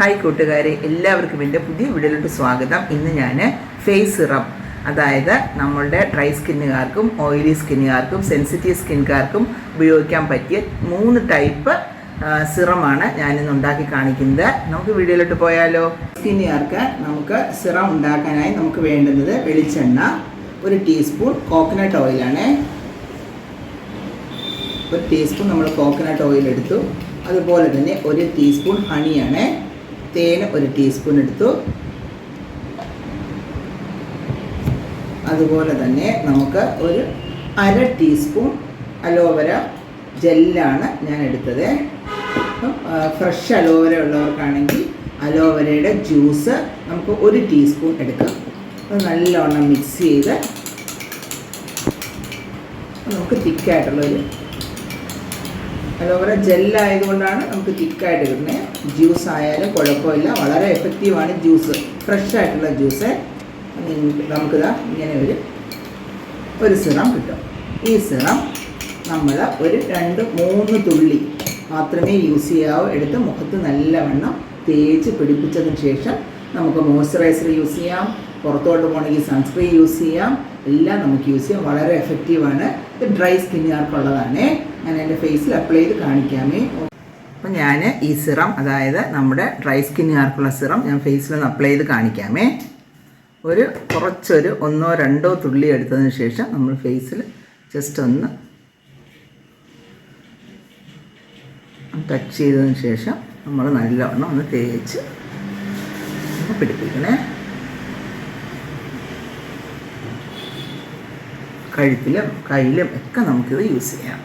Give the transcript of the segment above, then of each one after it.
Hi കൂട്ടുകാരെ എല്ലാവർക്കും എന്റെ പുതിയ വീഡിയോയിലോട്ട് സ്വാഗതം. ഇന്ന് ഞാൻ ഫേസ് സിറം അതായത് നമ്മളുടെ ഡ്രൈ സ്കിന്നുകാർക്കും ഓയിലി സ്കിന്നുകാർക്കും സെൻസിറ്റീവ് സ്കിൻകാർക്കും ഉപയോഗിക്കാൻ പറ്റിയ മൂന്ന് ടൈപ്പ് സിറമാണ് ഞാനിന്ന് ഉണ്ടാക്കി കാണിക്കുന്നത്. നമുക്ക് വീഡിയോയിലോട്ട് പോയാലോ? സ്കിന്നുകാർക്ക് നമുക്ക് സിറം ഉണ്ടാക്കാനായി നമുക്ക് വേണ്ടുന്നത് വെളിച്ചെണ്ണ ഒരു ടീസ്പൂൺ കോക്കനട്ട് ഓയിലാണ് ഒരു ടീസ്പൂൺ നമ്മൾ കോക്കനട്ട് ഓയിൽ എടുത്തു. അതുപോലെ തന്നെ ഒരു ടീസ്പൂൺ ഹണിയാണ് തേൻ ഒരു ടീസ്പൂൺ എടുത്തു. അതുപോലെ തന്നെ നമുക്ക് ഒരു അര ടീസ്പൂൺ അലോവര ജെല്ലാണ് ഞാൻ എടുത്തത്. ഫ്രഷ് അലോവര ഉള്ളവർക്കാണെങ്കിൽ അലോവരയുടെ ജ്യൂസ് നമുക്ക് ഒരു ടീസ്പൂൺ എടുക്കാം. അത് നല്ലോണം മിക്സ് ചെയ്ത് നമുക്ക് തിക്കായിട്ടുള്ളൊരു അലോവര ജെല്ലായതുകൊണ്ടാണ് നമുക്ക് തിക്കായിട്ട് കിട്ടുന്നത് ജ്യൂസ് ആയാലും കുഴപ്പമില്ല. വളരെ എഫക്റ്റീവാണ് ജ്യൂസ് ഫ്രഷ് ആയിട്ടുള്ള ജ്യൂസ് നമുക്കിതാ ഇങ്ങനെ ഒരു ഒരു സിറം കിട്ടും. ഈ സിറം നമ്മൾ ഒരു രണ്ട് മൂന്ന് തുള്ളി മാത്രമേ യൂസ് ചെയ്യാവൂ. എടുത്ത് മുഖത്ത് നല്ലവണ്ണം തേച്ച് പിടിപ്പിച്ചതിന് ശേഷം നമുക്ക് മോയ്സ്ചറൈസർ യൂസ് ചെയ്യാം. പുറത്തോട്ട് പോകണമെങ്കിൽ സൺസ്ക്രീൻ യൂസ് ചെയ്യാം. എല്ലാം നമുക്ക് യൂസ് ചെയ്യാം. വളരെ എഫക്റ്റീവാണ് ഇത് ഡ്രൈ സ്കിന്നുകാർക്കുള്ളതാണ് ഞാൻ എന്റെ ഫേസിൽ അപ്ലൈ ചെയ്ത് കാണിക്കാമേ. അപ്പം ഞാൻ ഈ സിറം അതായത് നമ്മുടെ ഡ്രൈ സ്കിന്നുകാർക്കുള്ള സിറം ഞാൻ ഫേസിൽ ഒന്ന് അപ്ലൈ ചെയ്ത് കാണിക്കാമേ. ഒരു കുറച്ചൊരു ഒന്നോ രണ്ടോ തുള്ളി എടുത്തതിന് ശേഷം നമ്മൾ ഫേസിൽ ജസ്റ്റ് ഒന്ന് ടച്ച് ചെയ്തതിന് ശേഷം നമ്മൾ നല്ലവണ്ണം ഒന്ന് തേച്ച് പിടിപ്പിക്കണേ. കഴുത്തിലും കയ്യിലും ഒക്കെ നമുക്കിത് യൂസ് ചെയ്യാം.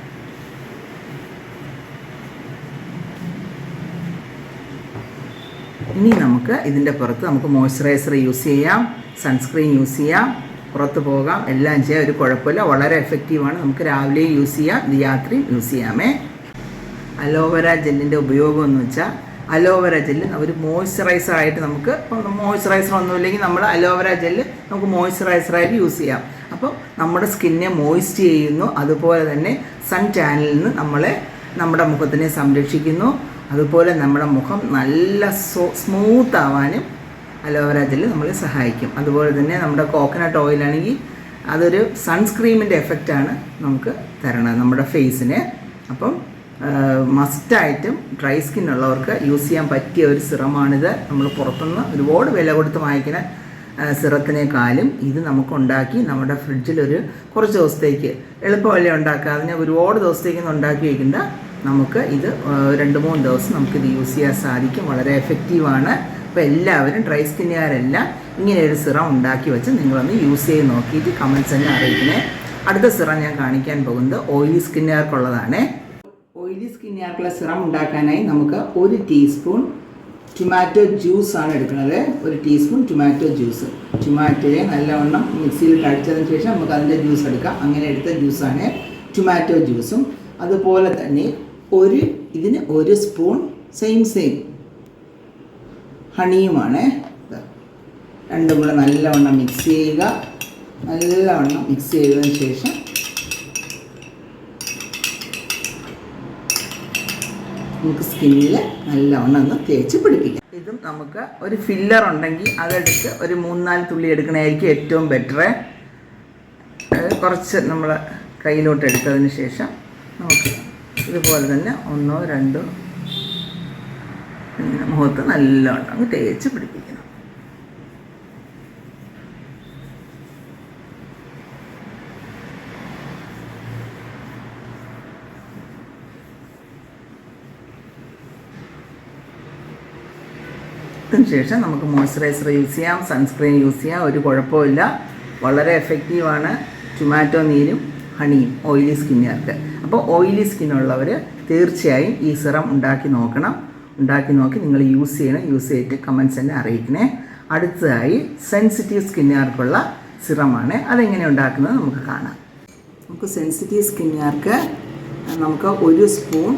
ഇനി നമുക്ക് ഇതിന്റെ പുറത്ത് നമുക്ക് മോയ്സ്ചറൈസർ യൂസ് ചെയ്യാം സൺസ്ക്രീൻ യൂസ് ചെയ്യാം പുറത്ത് പോകാം എല്ലാം ചെയ്യാം ഒരു കുഴപ്പമില്ല. വളരെ എഫക്റ്റീവാണ് നമുക്ക് രാവിലെയും യൂസ് ചെയ്യാം ഇത് രാത്രിയും യൂസ് ചെയ്യാമേ. അലോവേര ജെല്ലിന്റെ ഉപയോഗം എന്ന് വെച്ചാൽ അലോവേര ജെല്ല് ഒരു മോയ്സ്ചറൈസർ ആയിട്ട് നമുക്ക് മോയ്സ്ചറൈസർ ഒന്നുമില്ലെങ്കിൽ നമ്മൾ അലോവേര ജെല്ല് നമുക്ക് മോയ്സ്ചറൈസറായിട്ട് യൂസ് ചെയ്യാം. അപ്പോൾ നമ്മുടെ സ്കിന്നെ മോയ്സ്റ്റ് ചെയ്യുന്നു. അതുപോലെ തന്നെ സൺ ടാനിൽ നിന്ന് നമ്മളെ നമ്മുടെ മുഖത്തിനെ സംരക്ഷിക്കുന്നു. അതുപോലെ നമ്മുടെ മുഖം നല്ല സോ സ്മൂത്ത് ആവാനും അലോവേറ ജെല്ല് നമ്മളെ സഹായിക്കും. അതുപോലെ തന്നെ നമ്മുടെ കോക്കനട്ട് ഓയിലാണെങ്കിൽ അതൊരു സൺസ്ക്രീമിന്റെ എഫക്റ്റാണ് നമുക്ക് തരണത് നമ്മുടെ ഫേസിന് അപ്പം മസ്റ്റായിട്ടും ഡ്രൈ സ്കിൻ ഉള്ളവർക്ക് യൂസ് ചെയ്യാൻ പറ്റിയ ഒരു സിറമാണിത്. നമ്മൾ പുറത്തുനിന്ന് ഒരുപാട് വില കൊടുത്ത് വാങ്ങിക്കുന്ന സിറത്തിനേക്കാളും ഇത് നമുക്കുണ്ടാക്കി നമ്മുടെ ഫ്രിഡ്ജിൽ ഒരു കുറച്ച് ദിവസത്തേക്ക് എളുപ്പമല്ലേ ഉണ്ടാക്കുക അതിനെ ഒരുപാട് ദിവസത്തേക്ക് ഉണ്ടാക്കി വയ്ക്കേണ്ട നമുക്ക് ഇത് രണ്ട് മൂന്ന് ദിവസം ഇത് യൂസ് ചെയ്യാൻ സാധിക്കും. വളരെ എഫക്റ്റീവാണ് അപ്പോൾ എല്ലാവരും ഡ്രൈ സ്കിന്നുകാരെല്ലാം ഇങ്ങനെ ഒരു സിറം ഉണ്ടാക്കി വെച്ച് നിങ്ങളൊന്ന് യൂസ് ചെയ്ത് നോക്കിയിട്ട് കമൻസ് തന്നെ അറിയിക്കണേ. അടുത്ത സിറം ഞാൻ കാണിക്കാൻ പോകുന്നത് ഓയിലി സ്കിന്നുകാർക്കുള്ളതാണ് ഓയിലി സ്കിന്നുകാർക്കുള്ള സിറം ഉണ്ടാക്കാനായി നമുക്ക് ഒരു ടീസ്പൂൺ ടൊമാറ്റോ ജ്യൂസ് ആണ് എടുക്കുന്നത്. ഒരു ടീസ്പൂൺ ടൊമാറ്റോ ജ്യൂസ് ടൊമാറ്റോയെ നല്ലവണ്ണം മിക്സിയിൽ കഴിച്ചതിന് ശേഷം നമുക്ക് അതിന്റെ ജ്യൂസ് എടുക്കാം. അങ്ങനെ എടുത്ത ജ്യൂസാണ് ടൊമാറ്റോ ജ്യൂസും അതുപോലെ തന്നെ ഒരു ഇതിന് ഒരു സ്പൂൺ സെയിം സെയിം ഹണിയുമാണ്. രണ്ടും കൂടെ നല്ലവണ്ണം മിക്സ് ചെയ്യുക. നല്ലവണ്ണം മിക്സ് ചെയ്തതിന് ശേഷം നമുക്ക് സ്കിന്നിൽ നല്ലവണ്ണം ഒന്ന് തേച്ച് പിടിപ്പിക്കാം. ഇതും നമുക്ക് ഒരു ഫില്ലർ ഉണ്ടെങ്കിൽ അതെടുത്ത് ഒരു മൂന്നാൽ തുള്ളി എടുക്കണമായിരിക്കും ഏറ്റവും ബെറ്റർ കുറച്ച് നമ്മൾ കയ്യിലോട്ട് എടുത്തതിന് ശേഷം നമുക്ക് ഇതുപോലെ തന്നെ ഒന്നോ രണ്ടോ ഇങ്ങനെ മുഖത്ത് നല്ലോണം അങ്ങ് തേച്ച് പിടിപ്പിക്കണം. ശേഷം നമുക്ക് മോയ്സ്ചറൈസർ യൂസ് ചെയ്യാം സൺസ്ക്രീൻ യൂസ് ചെയ്യാം ഒരു കുഴപ്പമില്ല വളരെ എഫക്റ്റീവാണ് ടൊമാറ്റോ നീരും ഹണിയും ഓയിലി സ്കിന്നുകാർക്ക് അപ്പോൾ ഓയിലി സ്കിന്നുള്ളവർ തീർച്ചയായും ഈ സിറം ഉണ്ടാക്കി നോക്കണം. ഉണ്ടാക്കി നോക്കി നിങ്ങൾ യൂസ് ചെയ്യണം. യൂസ് ചെയ്തിട്ട് കമൻസ് തന്നെ അറിയിക്കണേ. അടുത്തതായി സെൻസിറ്റീവ് സ്കിന്നുകാർക്കുള്ള സിറമാണ്. അതെങ്ങനെ ഉണ്ടാക്കുന്നത് നമുക്ക് കാണാം. നമുക്ക് സെൻസിറ്റീവ് സ്കിന്നുകാർക്ക് നമുക്ക് ഒരു സ്പൂൺ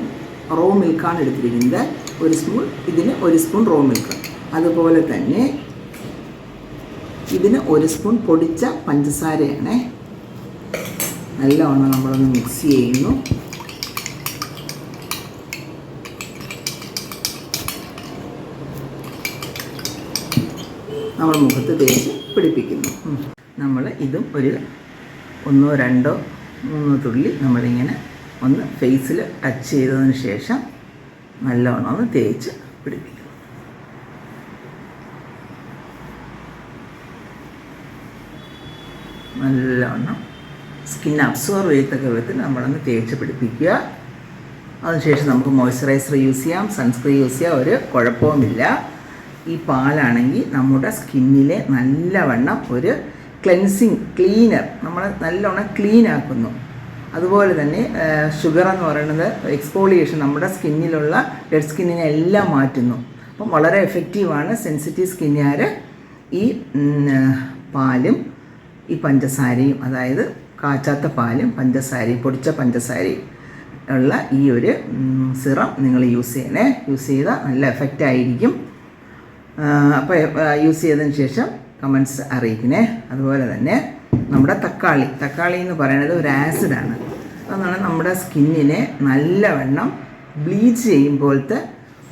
റോ മിൽക്കാണ് എടുത്തിരിക്കുന്നത്. ഒരു സ്പൂൺ ഇതിന് ഒരു സ്പൂൺ റോ മിൽക്ക് അതുപോലെ തന്നെ ഇതിന് ഒരു സ്പൂൺ പൊടിച്ച പഞ്ചസാരയാണ് നല്ലവണ്ണം നമ്മളൊന്ന് മിക്സ് ചെയ്യുന്നു. നമ്മൾ മുഖത്ത് തേച്ച് പിടിപ്പിക്കുന്നു. നമ്മൾ ഇതും ഒരു ഒന്നോ രണ്ടോ മൂന്നോ തുള്ളി നമ്മളിങ്ങനെ ഒന്ന് ഫേസിൽ ടച്ച് ചെയ്തതിന് ശേഷം നല്ലവണ്ണം ഒന്ന് തേച്ച് പിടിപ്പിക്കും നല്ലവണ്ണം സ്കിൻ അബ്സോർവ് ചെയ്യത്തക്ക വിധത്തിൽ നമ്മളൊന്ന് തേച്ച് പിടിപ്പിക്കുക. അതിനുശേഷം നമുക്ക് മോയ്സ്ചറൈസർ യൂസ് ചെയ്യാം. സൺസ്ക്രീൻ യൂസ് ചെയ്യാം. ഒരു കുഴപ്പവുമില്ല. ഈ പാലാണെങ്കിൽ നമ്മുടെ സ്കിന്നിലെ നല്ലവണ്ണം ഒരു ക്ലെൻസിങ് ക്ലീനർ നമ്മൾ നല്ലവണ്ണം ക്ലീൻ ആക്കുന്നു. അതുപോലെ തന്നെ ഷുഗർ എന്ന് പറയുന്നത് എക്സ്പോളിയേഷൻ നമ്മുടെ സ്കിന്നിലുള്ള ഡെഡ് സ്കിന്നിനെ എല്ലാം മാറ്റുന്നു. അപ്പം വളരെ എഫക്റ്റീവാണ് സെൻസിറ്റീവ് സ്കിന്നുകാർ ഈ പാലും ഈ പഞ്ചസാരയും. അതായത് കാച്ചാത്ത പാലും പഞ്ചസാരയും പൊടിച്ച പഞ്ചസാരയും ഉള്ള ഈ ഒരു സിറം നിങ്ങൾ യൂസ് ചെയ്യണേ. യൂസ് ചെയ്താൽ നല്ല എഫക്റ്റ് ആയിരിക്കും. അപ്പോൾ യൂസ് ചെയ്തതിന് ശേഷം കമൻസ് അറിയിക്കണേ. അതുപോലെ തന്നെ നമ്മുടെ തക്കാളി. തക്കാളി എന്ന് പറയുന്നത് ഒരു ആസിഡാണ് അതാണ് നമ്മുടെ സ്കിന്നിനെ നല്ലവണ്ണം ബ്ലീച്ച് ചെയ്യുമ്പോഴത്തെ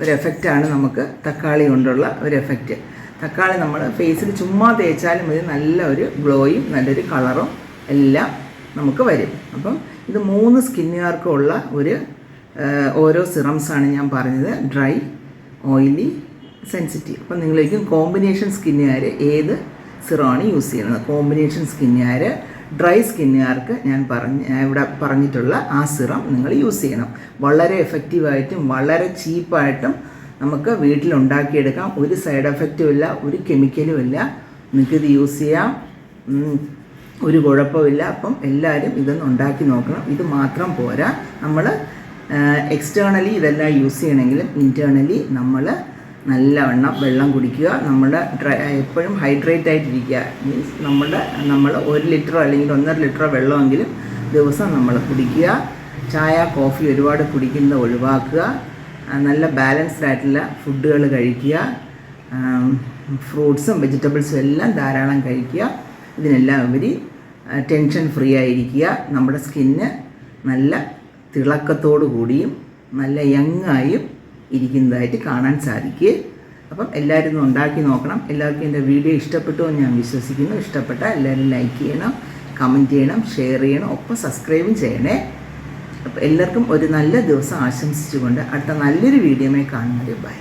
ഒരു എഫക്റ്റാണ് നമുക്ക് തക്കാളി കൊണ്ടുള്ള ഒരു എഫക്റ്റ് തക്കാളി നമ്മൾ ഫേസിൽ ചുമ്മാ തേച്ചാലും മതി. നല്ല ഒരു ഗ്ലോയും നല്ലൊരു കളറും എല്ലാം നമുക്ക് വരും. അപ്പം ഇത് മൂന്ന് സ്കിന്നുകാർക്കുള്ള ഒരു ഓരോ സിറംസാണ് ഞാൻ പറഞ്ഞത്. Dry oily sensitive. അപ്പം നിങ്ങളേക്കും കോമ്പിനേഷൻ സ്കിന്നുകാർ ഏത് സിറമാണ് യൂസ് ചെയ്യുന്നത്? കോമ്പിനേഷൻ സ്കിന്നുകാർ ഡ്രൈ സ്കിന്നുകാർക്ക് ഞാൻ പറഞ്ഞ ഇവിടെ പറഞ്ഞിട്ടുള്ള ആ സിറം നിങ്ങൾ യൂസ് ചെയ്യണം. വളരെ എഫക്റ്റീവായിട്ടും വളരെ ചീപ്പായിട്ടും നമുക്ക് വീട്ടിൽ ഉണ്ടാക്കിയെടുക്കാം ഒരു സൈഡ് എഫക്റ്റും ഇല്ല ഒരു കെമിക്കലും ഇല്ല. നിങ്ങൾക്കിത് യൂസ് ചെയ്യാം. ഒരു കുഴപ്പമില്ല. അപ്പം എല്ലാവരും ഇതൊന്ന് ഉണ്ടാക്കി നോക്കണം. ഇത് മാത്രം പോരാ. നമ്മൾ എക്സ്റ്റേണലി ഇതെല്ലാം യൂസ് ചെയ്യണമെങ്കിലും ഇന്റേർണലി നമ്മൾ നല്ലവണ്ണം വെള്ളം കുടിക്കുക. നമ്മുടെ എപ്പോഴും ഹൈഡ്രേറ്റ് ആയിട്ടിരിക്കുക. മീൻസ് നമ്മുടെ നമ്മൾ ഒരു ലിറ്ററോ അല്ലെങ്കിൽ ഒന്നര ലിറ്ററോ വെള്ളമെങ്കിലും ദിവസം നമ്മൾ കുടിക്കുക. ചായ കോഫി ഒരുപാട് കുടിക്കുന്നത് ഒഴിവാക്കുക. നല്ല ബാലൻസ്ഡ് ആയിട്ടുള്ള ഫുഡുകൾ കഴിക്കുക. ഫ്രൂട്ട്സും വെജിറ്റബിൾസും എല്ലാം ധാരാളം കഴിക്കുക. ഇതിനെല്ലാം ഉപരി ടെൻഷൻ ഫ്രീ ആയിരിക്കുക. നമ്മുടെ സ്കിന്ന് നല്ല തിളക്കത്തോടു കൂടിയും നല്ല യങ്ങായും ഇരിക്കുന്നതായിട്ട് കാണാൻ സാധിക്കുക. അപ്പം എല്ലാവരും ഉണ്ടാക്കി നോക്കണം. എല്ലാവർക്കും എന്റെ വീഡിയോ ഇഷ്ടപ്പെട്ടു എന്ന് ഞാൻ വിശ്വസിക്കുന്നു. ഇഷ്ടപ്പെട്ട എല്ലാവരും ലൈക്ക് ചെയ്യണം കമന്റ് ചെയ്യണം ഷെയർ ചെയ്യണം ഒപ്പം സബ്സ്ക്രൈബും ചെയ്യണേ. അപ്പോൾ എല്ലാവർക്കും ഒരു നല്ല ദിവസം ആശംസിച്ചുകൊണ്ട് അടുത്ത നല്ലൊരു വീഡിയോമായി കാണുന്നത് ബൈ